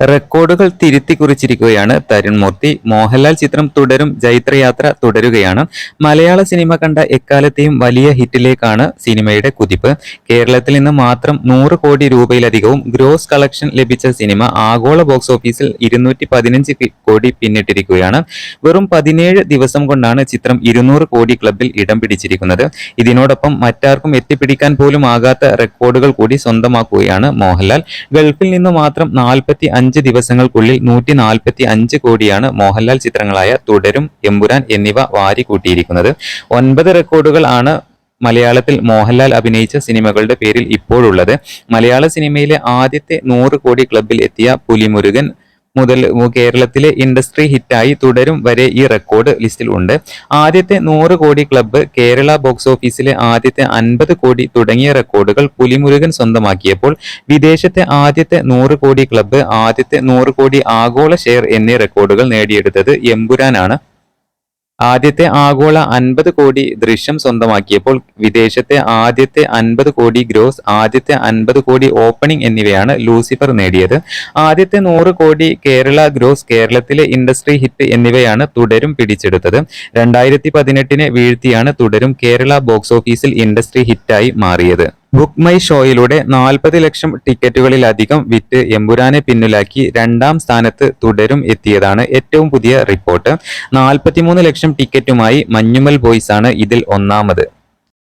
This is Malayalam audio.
റെക്കോർഡുകൾ തിരുത്തി കുറിച്ചിരിക്കുകയാണ് തരുൺ മൂർത്തി മോഹൻലാൽ ചിത്രം തുടരും ജൈത്രയാത്ര തുടരുകയാണ്. മലയാള സിനിമ കണ്ട എക്കാലത്തെയും വലിയ ഹിറ്റിലേക്കാണ് സിനിമയുടെ കുതിപ്പ്. കേരളത്തിൽ നിന്ന് മാത്രം നൂറ് കോടി രൂപയിലധികവും ഗ്രോസ് കളക്ഷൻ ലഭിച്ച സിനിമ ആഗോള ബോക്സ് ഓഫീസിൽ ഇരുന്നൂറ്റി പതിനഞ്ച് കോടി പിന്നിട്ടിരിക്കുകയാണ്. വെറും പതിനേഴ് ദിവസം കൊണ്ടാണ് ചിത്രം ഇരുന്നൂറ് കോടി ക്ലബിൽ ഇടം പിടിച്ചിരിക്കുന്നത്. ഇതിനോടൊപ്പം മറ്റാർക്കും എത്തിപ്പിടിക്കാൻ പോലും ആകാത്ത റെക്കോർഡുകൾ കൂടി സ്വന്തമാക്കുകയാണ് മോഹൻലാൽ. ഗൾഫിൽ നിന്ന് മാത്രം നാൽപ്പത്തി അഞ്ച് ദിവസങ്ങൾക്കുള്ളിൽ നൂറ്റി നാൽപ്പത്തി അഞ്ച് കോടിയാണ് മോഹൻലാൽ ചിത്രങ്ങളായ തുടരും എമ്പുരാൻ എന്നിവ വാരിക്കൂട്ടിയിരിക്കുന്നത്. ഒൻപത് റെക്കോർഡുകൾ ആണ് മലയാളത്തിൽ മോഹൻലാൽ അഭിനയിച്ച സിനിമകളുടെ പേരിൽ ഇപ്പോഴുള്ളത്. മലയാള സിനിമയിലെ ആദ്യത്തെ നൂറ് കോടി ക്ലബിൽ എത്തിയ പുലിമുരുകൻ മുതൽ കേരളത്തിലെ ഇൻഡസ്ട്രി ഹിറ്റായി തുടരും വരെ ഈ റെക്കോർഡ് ലിസ്റ്റിൽ ഉണ്ട്. ആദ്യത്തെ നൂറ് കോടി ക്ലബ്ബ് കേരള ബോക്സ് ഓഫീസിലെ ആദ്യത്തെ അൻപത് കോടി തുടങ്ങിയ റെക്കോർഡുകൾ പുലിമുരുകൻ സ്വന്തമാക്കിയപ്പോൾ വിദേശത്തെ ആദ്യത്തെ നൂറ് കോടി ക്ലബ്ബ് ആദ്യത്തെ നൂറ് കോടി ആഗോള ഷെയർ എന്നീ റെക്കോർഡുകൾ നേടിയെടുത്തത് എമ്പുരാനാണ്. ആദ്യത്തെ ആഗോള അൻപത് കോടി ദൃശ്യം സ്വന്തമാക്കിയപ്പോൾ വിദേശത്തെ ആദ്യത്തെ അൻപത് കോടി ഗ്രോസ് ആദ്യത്തെ അൻപത് കോടി ഓപ്പണിംഗ് എന്നിവയാണ് ലൂസിഫർ നേടിയത്. ആദ്യത്തെ നൂറ് കോടി കേരള ഗ്രോസ് കേരളത്തിലെ ഇൻഡസ്ട്രി ഹിറ്റ് എന്നിവയാണ് തുടരും പിടിച്ചെടുത്തത്. രണ്ടായിരത്തി പതിനെട്ടിനെ വീഴ്ത്തിയാണ് തുടരും കേരള ബോക്സ് ഓഫീസിൽ ഇൻഡസ്ട്രി ഹിറ്റായി മാറിയത്. ബുക്ക് മൈ ഷോയിലൂടെ നാൽപ്പത് ലക്ഷം ടിക്കറ്റുകളിലധികം വിറ്റ് എമ്പുരാനെ പിന്നിലാക്കി രണ്ടാം സ്ഥാനത്ത് തുടരും എത്തിയതാണ് ഏറ്റവും പുതിയ റിപ്പോർട്ട്. നാൽപ്പത്തിമൂന്ന് ലക്ഷം ടിക്കറ്റുമായി മഞ്ഞുമൽ ബോയ്സ് ആണ് ഇതിൽ ഒന്നാമത്.